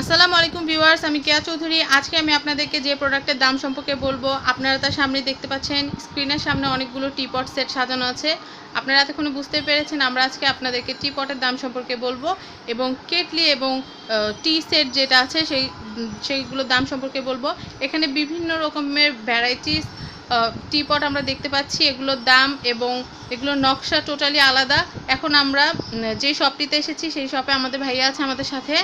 আসসালামু আলাইকুম ভিউয়ার্স, আমি কেয়া চৌধুরী। আজকে আমি আপনাদেরকে যে প্রোডাক্টের দাম সম্পর্কে বলব, আপনারা তার সামনে দেখতে পাচ্ছেন, স্ক্রিনের সামনে অনেকগুলো টিপট সেট সাজানো আছে। আপনারা এতক্ষণ বুঝতে পেরেছেন, আমরা আজকে আপনাদেরকে টিপটের দাম সম্পর্কে বলব এবং কেটলি এবং টি সেট যেটা আছে, সেই, সেইগুলোর দাম সম্পর্কে বলব। এখানে বিভিন্ন রকমের ভ্যারাইটিস টিপট আমরা দেখতে পাচ্ছি, এগুলোর দাম এবং এগুলোর নকশা টোটালি আলাদা। এখন আমরা যে শপটিতে এসেছি, সেই শপে আমাদের ভাইয়া আছে আমাদের সাথে।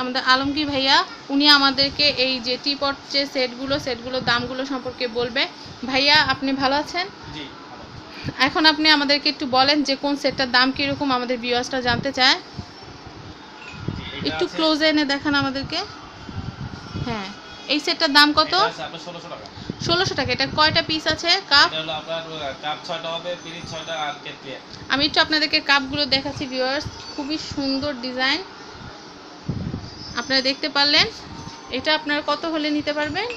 আমাদের আলমগীর ভাইয়া উনি আমাদেরকে এই যে টিপট যে সেটগুলো সেটগুলোর দামগুলো সম্পর্কে বলবে। ভাইয়া আপনি ভালো আছেন? এখন আপনি আমাদেরকে একটু বলেন যে কোন সেটটার দাম কীরকম আমাদের ভিউয়ার্সটা জানতে চায়। একটু ক্লোজে এনে দেখান আমাদেরকে। হ্যাঁ এই সেটটার দাম কত? এটা আছে আপনার 1600 টাকা। ষোলোশো টাকা এটা কয়টা পিস আছে? কাপ আমি একটু আপনাদেরকে কাপগুলো দেখাচ্ছি ভিউয়ার্স খুবই সুন্দর ডিজাইন আপনারা দেখতে পারলেন এটা আপনারা কত হলে নিতে পারবেন?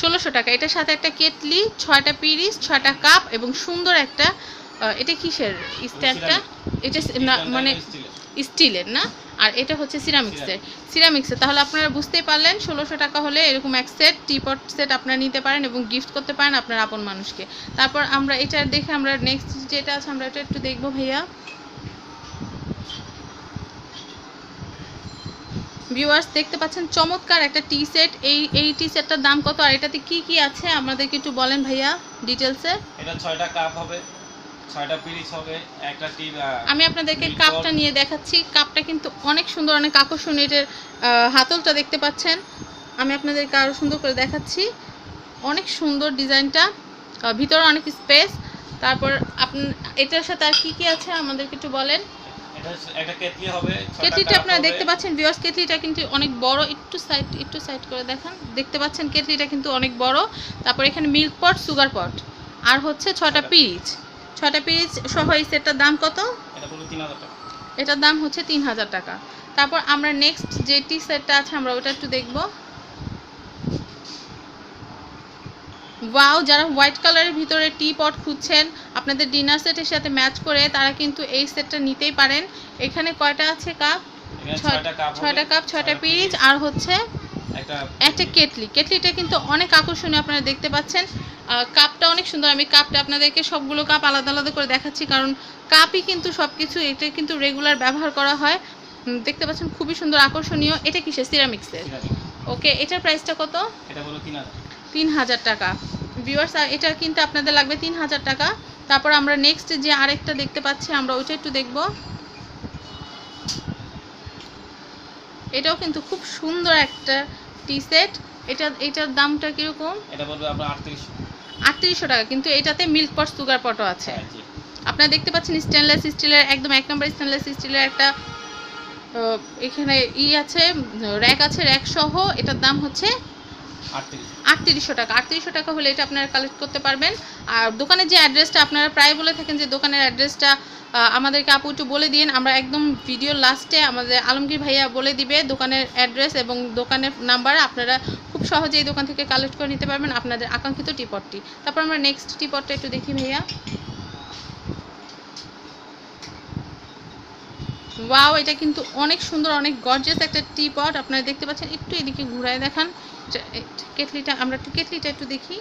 ষোলোশো টাকা। এটার সাথে একটা কেটলি ছয়টা পিরিস ছয়টা কাপ এবং সুন্দর একটা এটা কিসের? স্ট্যান্ডটা? এটা না মানে স্টিলের। স্টিলের না? আর এটা হচ্ছে সিরামিক্সের। সিরামিক্সের। তাহলে আপনারা বুঝতেই পারলেন ষোলোশো টাকা হলে এরকম এক সেট টিপট সেট আপনারা নিতে পারেন এবং গিফট করতে পারেন আপনার আপন মানুষকে। তারপর আমরা এটা দেখে আমরা নেক্সট যেটা আছে আমরা এটা একটু দেখব ভাইয়া। ভিউয়ার্স দেখতে পাচ্ছেন চমৎকার একটা টি সেট এই এই টি সেটটার দাম কত আর এটাতে কি কি আছে? আমাদেরকে একটু বলেন ভাইয়া ডিটেলসে এটা ছয়টা কাপ হবে ছয়টা পিরিচ হবে একটা টি আমি আপনাদেরকে কাপটা নিয়ে দেখাচ্ছি। কাপটা কিন্তু অনেক সুন্দর অনেক আকর্ষণীয় এটার হাতলটা দেখতে পাচ্ছেন। আমি আপনাদেরকে আরও সুন্দর করে দেখাচ্ছি। অনেক সুন্দর ডিজাইনটা। ভিতরে অনেক স্পেস তারপর আপনি এটার সাথে আর কি কি আছে? আমাদেরকে একটু বলেন। কেটলিটা আপনারা দেখতে পাচ্ছেন ভিউয়ার্স কেটলিটা কিন্তু অনেক বড় একটু সাইড একটু সাইড করে দেখান। দেখতে পাচ্ছেন কেটলিটা কিন্তু অনেক বড়। তারপর এখানে মিল্ক পট সুগার পট আর হচ্ছে ছটা পিরিচ ছটা পিরিচ সহ এই সেটটার দাম কত? এটা পড়বে 3000 টাকা। এটার দাম হচ্ছে তিন হাজার টাকা। তারপর আমরা নেক্সট যে টি সেটটা আছে আমরা ওটা একটু দেখব। ওয়াও যারা হোয়াইট কালারের ভিতরে টি পট খুঁজছেন আপনাদের ডিনার সেটের সাথে ম্যাচ করে তারা কিন্তু এই সেটটা নিতেই পারেন। এখানে কয়টা আছে কাপ ছয়টা কাপ ছয়টা পিরিচ আর হচ্ছে একটা কেটলি। কেটলিটা কিন্তু অনেক আকর্ষণীয় আপনারা দেখতে পাচ্ছেন। কাপটা অনেক সুন্দর। আমি কাপটা আপনাদেরকে সবগুলো কাপ আলাদা আলাদা করে দেখাচ্ছি কারণ কাপই কিন্তু সব কিছু এটা কিন্তু রেগুলার ব্যবহার করা হয়। দেখতে পাচ্ছেন খুবই সুন্দর আকর্ষণীয়। এটা কিসের? সিরামিক্সের ওকে এটার প্রাইসটা কত? এটা পড়বে 3000 তিন হাজার টাকা। ভিউয়ার্স এটা কিন্তু আপনাদের লাগবে তিন হাজার টাকা। তারপর আমরা নেক্সট যে আরেকটা দেখতে পাচ্ছি আমরা ওইটা একটু দেখব। এটাও কিন্তু খুব সুন্দর একটা টি সেট। এটা এটার দামটা কীরকম? এটা আপনার 38 আটত্রিশশো টাকা কিন্তু এটাতে মিল্ক পট সুগার পটও আছে। হ্যাঁ, আপনারা দেখতে পাচ্ছেন স্টেনলেস স্টিলের একদম এক নম্বর স্টেনলেস স্টিলের একটা এখানে ই আছে র্যাক আছে র্যাক সহ। এটার দাম হচ্ছে 38 আটত্রিশশো টাকা। আটত্রিশশো টাকা। হলে এটা আপনারা কালেক্ট করতে পারবেন। আর দোকানের যে অ্যাড্রেসটা আপনারা প্রায় বলে থাকেন যে দোকানের অ্যাড্রেসটা আমাদেরকে আপু একটু বলে দিন। আমরা একদম ভিডিও লাস্টে আমাদের আলমগীর ভাইয়া বলে দিবে দোকানের অ্যাড্রেস এবং দোকানের নাম্বার আপনারা খুব সহজেই দোকান থেকে কালেক্ট করে নিতে পারবেন আপনাদের আকাঙ্ক্ষিত টিপটটি তারপর আমরা নেক্সট টিপটটা একটু দেখি ভাইয়া। ওয়াও এটা কিন্তু অনেক সুন্দর অনেক গর্জিয়াস একটা টি পট আপনারা দেখতে পাচ্ছেন একটু এদিকে ঘুরায় দেখান। এটা- কেটলিটা আমরা একটু কেটলিটা একটু দেখি।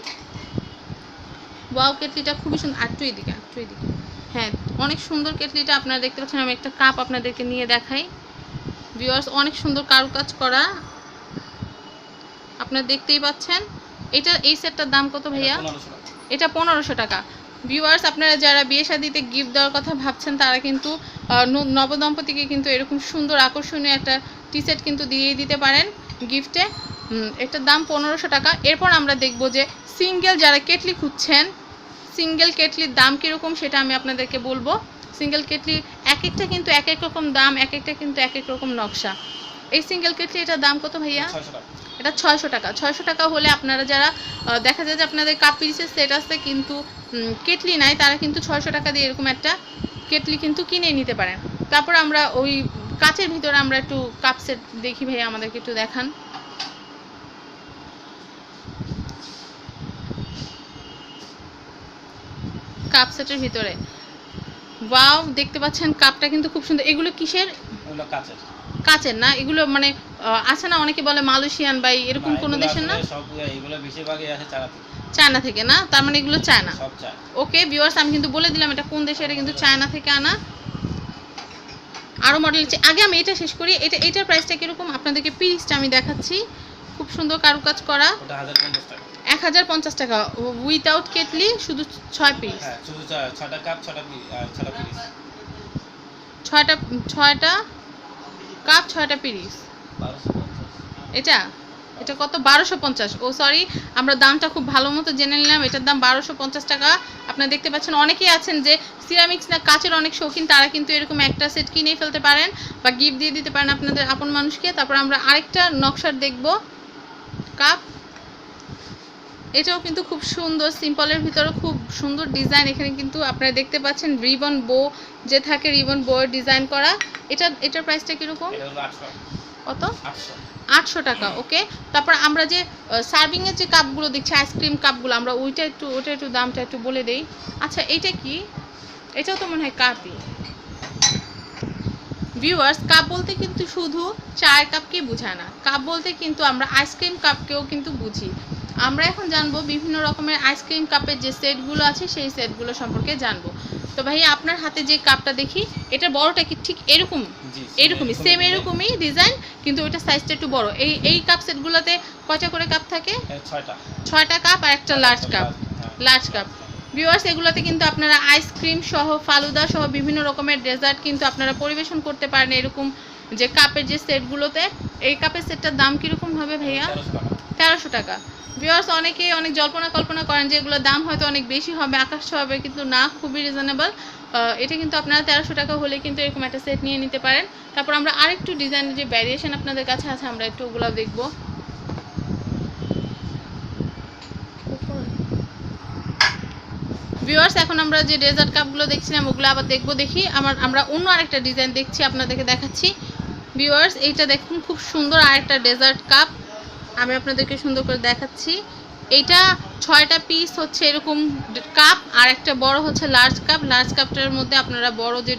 ওয়াও কেটলিটা খুবই সুন্দর। আর একটু এদিকে একটু এদিকে। হ্যাঁ অনেক সুন্দর কেটলিটা আপনারা দেখতে পাচ্ছেন। আমি একটা কাপ আপনাদেরকে নিয়ে দেখাই। ভিউয়ার্স অনেক সুন্দর কারুকাজ করা। আপনারা দেখতেই পাচ্ছেন। এটা এই সেটটার দাম কত ভাইয়া? এটা 1500 টাকা। এটা পনেরোশো টাকা। ভিউয়ার্স আপনারা যারা বিয়ে শাদিতে গিফট দেওয়ার কথা ভাবছেন, তারা কিন্তু নবদম্পতিকে কিন্তু এরকম সুন্দর আকর্ষণীয় একটা টি সেট কিন্তু দিয়ে দিতে পারেন গিফটে এটার দাম পনেরোশো টাকা। এরপর আমরা দেখব যে সিঙ্গেল যারা কেটলি খুঁজছেন সিঙ্গেল কেটলির দাম কীরকম সেটা আমি আপনাদেরকে বলব। সিঙ্গেল কেটলি এক একটা কিন্তু এক এক রকম দাম, এক একটা কিন্তু এক এক রকম নকশা। এই সিঙ্গেল কেটলি এটার দাম কত ভাইয়া? এটা ছয়শো টাকা। ছয়শো টাকা। হলে আপনারা যারা দেখা যায় যে আপনাদের কাপ পিসের সেট আছে কিন্তু কেটলি নাই তারা কিন্তু ছয়শো টাকা দিয়ে এরকম একটা কেটলি কিন্তু কিনে নিতে পারেন। তারপর আমরা ওই কাচের ভিতরে আমরা একটু কাপ সেট দেখি ভাইয়া আমাদেরকে একটু দেখান। কাপ সেটের ভিতরে। ওয়াও দেখতে পাচ্ছেন কাপটা কিন্তু খুব সুন্দর। এগুলো কিসের? কাচের। কাচের না? এগুলো মানে আছে না? অনেকে বলে মালয়েশিয়ান বা এরকম কোনো দেশের না? এগুলো বেশিরভাগই আসে চায়না থেকে। না? তার মানে এগুলো চায়না? ওকে ভিউয়ার্স আমি কিন্তু বলে দিলাম এটা কোন দেশে এটা কিন্তু চায়না থেকে আনা। আরও মডেল আগে আমি এটা শেষ করি। এটা এটার প্রাইসটা কীরকম? আপনাদেরকে পিসটা আমি দেখাচ্ছি। খুব সুন্দর কারুকাজ করা। এক হাজার পঞ্চাশ টাকা। উইথাউট কেটলি শুধু ছয় পিস হ্যাঁ কাপ ছটা ছটা ছয়টা ছয়টা কাপ ছয়টা পিরিস। এটা? এটা কত? বারোশো পঞ্চাশ। ও সরি আমরা দামটা খুব ভালো মতো জেনে নিলাম। এটার দাম বারোশো পঞ্চাশ টাকা। আপনারা দেখতে পাচ্ছেন, অনেকেই আছেন যে সিরামিক্স না, কাচের অনেক শৌখিন, তারা কিন্তু এরকম একটা সেট কিনে ফেলতে পারেন বা গিফট দিয়ে দিতে পারেন আপনাদের, আপন মানুষকে। তারপর আমরা আরেকটা নকশার দেখব। কাপ এটাও কিন্তু খুব সুন্দর সিম্পলের ভিতরে খুব সুন্দর ডিজাইন এখানে কিন্তু আপনারা দেখতে পাচ্ছেন রিবন বো যে থাকে রিবন বো ডিজাইন করা। এটা এটার প্রাইসটা কীরকম? কত? আটশো। টাকা ওকে তারপর আমরা যে সার্ভিং এর যে কাপগুলো দেখছি আইসক্রিম কাপগুলো আমরা ওইটা একটু ওটা একটু দামটা একটু বলে দেই। আচ্ছা এইটা কি? এটাও তো মনে হয় কাপই ভিউয়ার্স কাপ বলতে কিন্তু শুধু চায়ের কাপকে বোঝায় না। কাপ বলতে কিন্তু আমরা আইসক্রিম কাপকেও কিন্তু বুঝি। আমরা এখন জানব বিভিন্ন রকমের আইসক্রিম কাপের যে সেটগুলো আছে সেই সেটগুলো সম্পর্কে জানব। তো ভাই আপনার হাতে যে কাপটা দেখি এটা বড়টা কি ঠিক এরকম? এরকমই সেম এরকমই ডিজাইন কিন্তু ওইটা সাইজটা একটু বড়। এই এই কাপ সেটগুলোতে কয়টা করে কাপ থাকে? ছয়টা। ছয়টা কাপ আর একটা large cup. Large cup viewers এগুলোতে কিন্তু আপনারা আইসক্রিম সহ ফালুদা সহ বিভিন্ন রকমের ডেজার্ট কিন্তু আপনারা পরিবেশন করতে পারেন এরকম যে কাপের যে সেটগুলোতে। এই কাপের সেটটার দাম কীরকম হবে ভাইয়া? তেরোশো টাকা। ভিউয়ার্স অনেকে অনেক জল্পনা কল্পনা করেন যে এগুলোর দাম হয়তো অনেক বেশি হবে, আকাশ হবে, কিন্তু না, খুবই রিজনেবল এটা কিন্তু আপনারা তেরোশো টাকা হলে কিন্তু এরকম একটা সেট নিয়ে নিতে পারেন। তারপর আমরা আরেকটু ডিজাইনের যে ভ্যারিয়েশন আপনাদের কাছে আছে, আমরা একটু ওগুলো দেখব। ভিউয়ার্স এখন আমরা যে ডেজার্ট কাপগুলো দেখছিলাম, ওগুলো আবার দেখব দেখি। আমার, আমরা অন্য আরেকটা ডিজাইন দেখছি, আপনাদেরকে দেখাচ্ছি। ভিউয়ার্স এইটা দেখুন, খুব সুন্দর আরেকটা ডেজার্ট কাপ আমি আপনাদেরকে সুন্দর করে দেখাচ্ছি। এইটা ছয়টা পিস হচ্ছে এরকম কাপ আর একটা বড় হচ্ছে লার্জ কাপ লার্জ কাপটার মধ্যে আপনারা বড় যে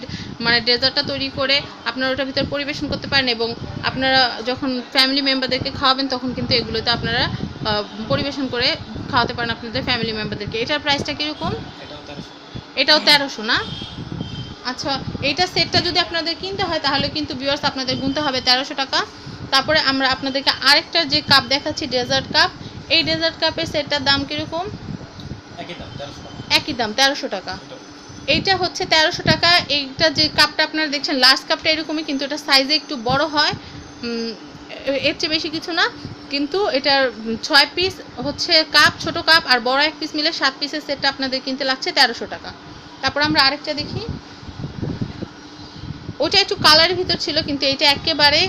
মানে ডেজার্টটা তৈরি করে আপনারা ওটার ভিতরে পরিবেশন করতে পারেন এবং আপনারা যখন ফ্যামিলি মেম্বারদেরকে খাওয়াবেন তখন কিন্তু এগুলোতে আপনারা পরিবেশন করে খাওয়াতে পারেন আপনাদের ফ্যামিলি মেম্বারদেরকে এটার প্রাইসটা কীরকম? এটাও তেরোশো। না? আচ্ছা এইটা সেটটা যদি আপনাদের কিনতে হয় তাহলে কিন্তু ভিউয়ার্স আপনাদের গুনতে হবে তেরোশো টাকা। তারপরে আমরা আপনাদেরকে আরেকটা যে কাপ দেখাচ্ছি ডেজার্ট কাপ এই ডেজার্ট কাপের সেটটার দাম কীরকম? একই দাম তেরোশো টাকা। একই দাম তেরোশো টাকা। এইটা হচ্ছে তেরোশো টাকা। এইটা যে কাপটা আপনারা দেখছেন লাস্ট কাপটা এরকমই কিন্তু এটা সাইজে একটু বড় হয়। এর চেয়ে বেশি কিছু না। কিন্তু এটার ছয় পিস হচ্ছে কাপ ছোট কাপ আর বড় এক পিস মিলে সাত পিসের সেটটা আপনাদের কিনতে লাগছে তেরোশো টাকা। তারপর আমরা আরেকটা দেখি। ওটা একটু কালারের ভিতর ছিল কিন্তু এটা একেবারে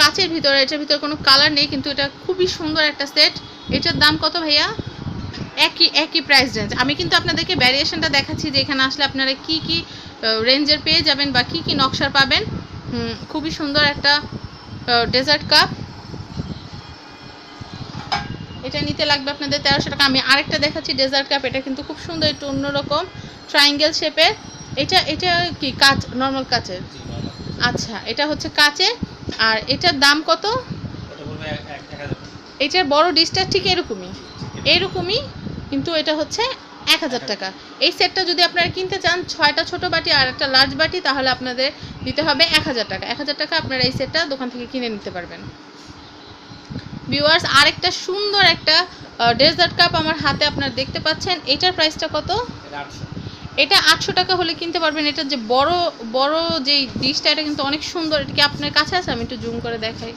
কাচের ভিতরে এটার ভিতর কোনো কালার নেই কিন্তু এটা খুবই সুন্দর একটা সেট এটার দাম কত ভাইয়া? একই একই প্রাইস রেঞ্জ আমি কিন্তু আপনাদেরকে ভ্যারিয়েশনটা দেখাচ্ছি যে এখানে আসলে আপনারা কি কি রেঞ্জের পেয়ে যাবেন বা কি কি নকশার পাবেন। খুবই সুন্দর একটা ডেজার্ট কাপ এটা নিতে লাগবে আপনাদের তেরোশো টাকা। আমি আরেকটা দেখাচ্ছি ডেজার্ট কাপ এটা কিন্তু খুব সুন্দর একটু অন্যরকম ট্রাইঙ্গেল শেপের এটা এটা কি কাচ নর্মাল কাচের। আচ্ছা এটা হচ্ছে কাচের। আর এটার দাম কত। এটার বড় ডিশটা ঠিক এরকমই। এরকমই কিন্তু এটা হচ্ছে এক হাজার টাকা। এই সেটটা যদি আপনারা কিনতে চান ছয়টা ছোট বাটি আর একটা লার্জ বাটি তাহলে আপনাদের দিতে হবে এক হাজার টাকা। এক হাজার টাকা আপনারা এই সেটটা দোকান থেকে কিনে নিতে পারবেন। ভিউয়ার্স আরেকটা সুন্দর একটা ডেজার্ট কাপ আমার হাতে আপনারা দেখতে পাচ্ছেন। এটার প্রাইসটা কত? আটশো। এটা আটশো টাকা হলে কিনতে পারবেন। এটা যে বড় বড় যেই ডিশটা, এটা কিন্তু অনেক সুন্দর। এটা কি আপনার কাছে আছে? আমি একটু জুম করে দেখাই।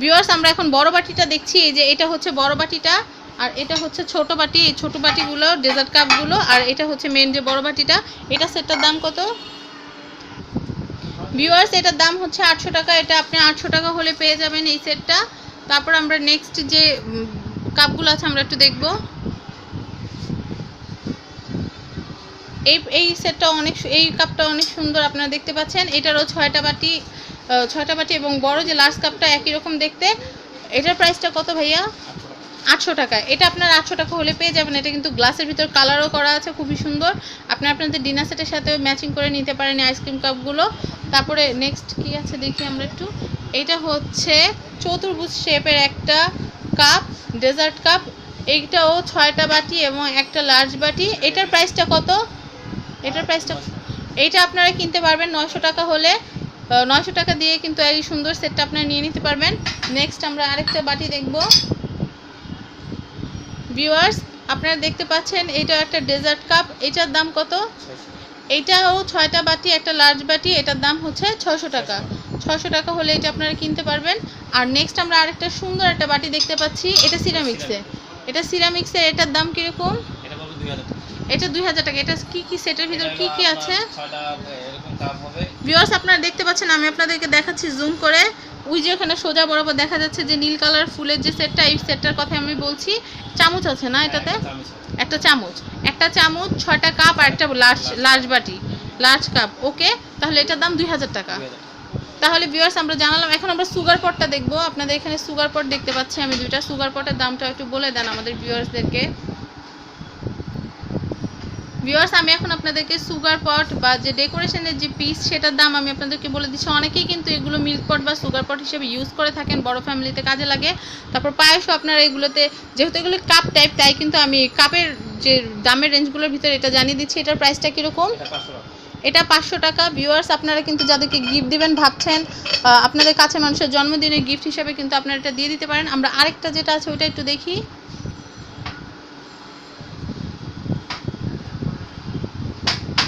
ভিউয়ার্স, আমরা এখন বড় বাটিটা দেখছি। এই যে এটা হচ্ছে বড় বাটিটা, আর এটা হচ্ছে ছোট বাটি। এই ছোট বাটিগুলো, ডেজার্ট কাপগুলো, আর এটা হচ্ছে মেন যে বড় বাটিটা, এটা সেটটার দাম কত? ভিউয়ার্স, এটার দাম হচ্ছে আটশো টাকা। এটা আপনি আটশো টাকা হলে পেয়ে যাবেন এই সেটটা। তারপর আমরা নেক্সট যে কাপগুলো আছে, আমরা একটু দেখব। এই এই সেটটা অনেক এই কাপটা অনেক সুন্দর আপনারা দেখতে পাচ্ছেন। এটারও ছয়টা বাটি ছয়টা বাটি এবং বড় যে লাস্ট কাপটা একই রকম দেখতে। এটার প্রাইসটা কত ভাইয়া? আটশো টাকা। এটা আপনার আটশো টাকা হলে পেয়ে যাবেন। এটা কিন্তু গ্লাসের ভিতর কালারও করা আছে, খুবই সুন্দর। আপনি আপনাদের ডিনার সেটের সাথে ম্যাচিং করে নিতে পারেন আইসক্রিম কাপগুলো তারপরে নেক্সট কি আছে দেখি আমরা একটু। এটা হচ্ছে চতুর্ভুজ শেপের একটা কাপ ডেজার্ট কাপ এইটাও ছয়টা বাটি এবং একটা লার্জ বাটি। এটার প্রাইসটা কত? এটার প্রাইসটা এইটা আপনারা কিনতে পারবেন নয়শো টাকা হলে। নয়শো টাকা দিয়ে কিন্তু এই সুন্দর সেটটা আপনারা নিয়ে নিতে পারবেন। নেক্সট আমরা আরেকটা বাটি দেখব। ভিউয়ার্স আপনারা দেখতে পাচ্ছেন এটা একটা ডেজার্ট কাপ এটার দাম কত? এইটাও ছয়টা বাটি একটা লার্জ বাটি এটার দাম হচ্ছে ছশো টাকা। ছশো টাকা হলে এটা আপনারা কিনতে পারবেন। আর নেক্সট আমরা আরেকটা সুন্দর একটা বাটি দেখতে পাচ্ছি এটা সিরামিক্সে এটা সিরামিক্সের এটার দাম কীরকম? এটা দুই হাজার টাকা। এটা কি কি সেটের ভিতর কি কি আছে? ভিউয়ার্স আপনারা দেখতে পাচ্ছেন আমি আপনাদেরকে দেখাচ্ছি জুম করে। ওই যে ওখানে সোজা বরাবর দেখা যাচ্ছে যে নীল কালার ফুলের যে সেটটা এই সেটটার কথা আমি বলছি। চামচ আছে না এটাতে? হ্যাঁ, হবে। একটা চামচ। একটা চামচ ছয়টা কাপ আর একটা লার্জ লার্জ বাটি। লার্জ কাপ ওকে তাহলে এটার দাম দুই হাজার টাকা। তাহলে ভিউয়ার্স আমরা জানালাম, এখন আমরা সুগার পটটা দেখব। আপনাদের এখানে সুগার পট দেখতে পাচ্ছি, আমি দুইটা সুগার পটের দামটা একটু বলে দেন আমাদের ভিউয়ার্সদেরকে ভিউয়ার্স আমি এখন আপনাদেরকে সুগার পট বা যে ডেকোরেশনের যে পিস সেটার দাম আমি আপনাদেরকে বলে দিচ্ছি। অনেকেই কিন্তু এগুলো মিল্ক পট বা সুগার পট হিসেবে ইউজ করে থাকেন, বড় ফ্যামিলিতে কাজে লাগে। তারপর পায়েসও আপনারা এগুলোতে, যেহেতু এগুলো কাপ টাইপ তাই কিন্তু আমি কাপের যে দামের রেঞ্জগুলোর ভিতরে এটা জানিয়ে দিচ্ছি, এটার প্রাইসটা কীরকম? এটা পাঁচশো টাকা। ভিউয়ার্স আপনারা কিন্তু যাদেরকে গিফট দিবেন ভাবছেন আপনাদের কাছে মানুষের জন্মদিনের গিফট হিসাবে কিন্তু আপনারা এটা দিয়ে দিতে পারেন। আমরা আরেকটা যেটা আছে, ওইটা একটু দেখি।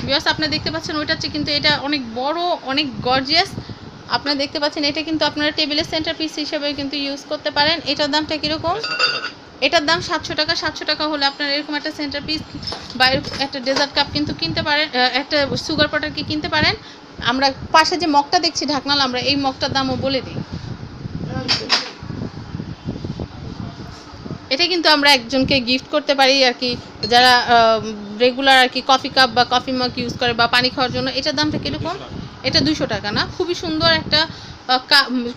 ভিউয়ার্স আপনারা দেখতে পাচ্ছেন, ওইটা হচ্ছে কিন্তু এটা অনেক বড়, অনেক গর্জিয়াস আপনারা দেখতে পাচ্ছেন, এটা কিন্তু আপনারা টেবিলের সেন্টার পিস হিসেবে কিন্তু ইউজ করতে পারেন। এটার দামটা কীরকম। এটার দাম সাতশো টাকা সাতশো টাকা হলে আপনার এরকম একটা সেন্টার পিস বা একটা ডেজার্ট কাপ কিন্তু কিনতে পারেন একটা সুগার পটার কি কিনতে পারেন। আমরা পাশে যে মগটা দেখছি, ঢাকনাল, আমরা এই মগটার দামও বলে দিই। এটা কিন্তু আমরা একজনকে গিফট করতে পারি আর কি, যারা রেগুলার আর কি কফি কাপ বা কফি মগ ইউজ করে বা পানি খাওয়ার জন্য। এটার দামটা কীরকম? এটা দুশো টাকা না? খুবই সুন্দর একটা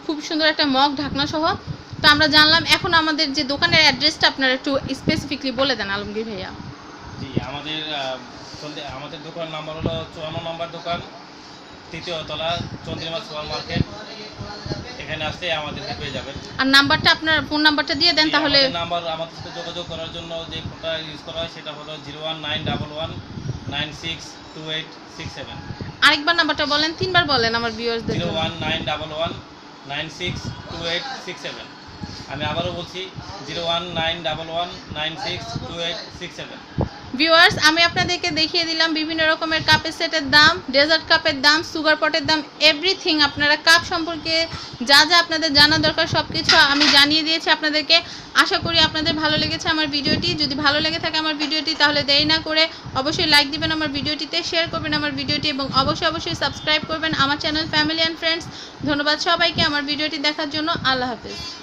খুব সুন্দর একটা মগ ঢাকনা সহ তো আমরা জানলাম এখন আমাদের যে দোকানের অ্যাড্রেসটা আপনারা একটু স্পেসিফিকলি বলে দেন আলমগীর ভাইয়া। জি আমাদের আমাদের দোকান নাম্বার হলো চুয়ান্ন নম্বর দোকান তৃতীয় তলা চন্দ্রিমা সুপার মার্কেট। এখানে আসলে আমাদেরকে পেয়ে যাবেন। আর নাম্বারটা আপনার ফোন নাম্বারটা দিয়ে দেন তাহলে। নাম্বার আমাদের সাথে যোগাযোগ করার জন্য যে ফোনটা ইউজ করা হয় সেটা হলো zero one nine double one nine six two eight six seven. আরেকবার নাম্বারটা বলেন তিনবার বলেন আমার ভিউয়ার্সদের zero one nine double one nine six two eight six seven. আমি আবারও বলছি, জিরো ভিউয়ার্স, আমি আপনাদেরকে দেখিয়ে দিলাম বিভিন্ন রকমের কাপের সেটের দাম, ডেজার্ট কাপের দাম, সুগার পটের দাম এভরিথিং আপনারা কাপ সম্পর্কে যা যা আপনাদের জানা দরকার সব কিছু আমি জানিয়ে দিয়েছি আপনাদেরকে। আশা করি আপনাদের ভালো লেগেছে আমার ভিডিওটি। যদি ভালো লেগে থাকে আমার ভিডিওটি, তাহলে দেরি না করে অবশ্যই লাইক দিবেন আমার ভিডিওটিতে শেয়ার করবেন আমার ভিডিওটি এবং অবশ্যই অবশ্যই সাবস্ক্রাইব করবেন আমার চ্যানেল ফ্যামিলি অ্যান্ড ফ্রেন্ডস ধন্যবাদ সবাইকে আমার ভিডিওটি দেখার জন্য। আল্লাহ হাফিজ।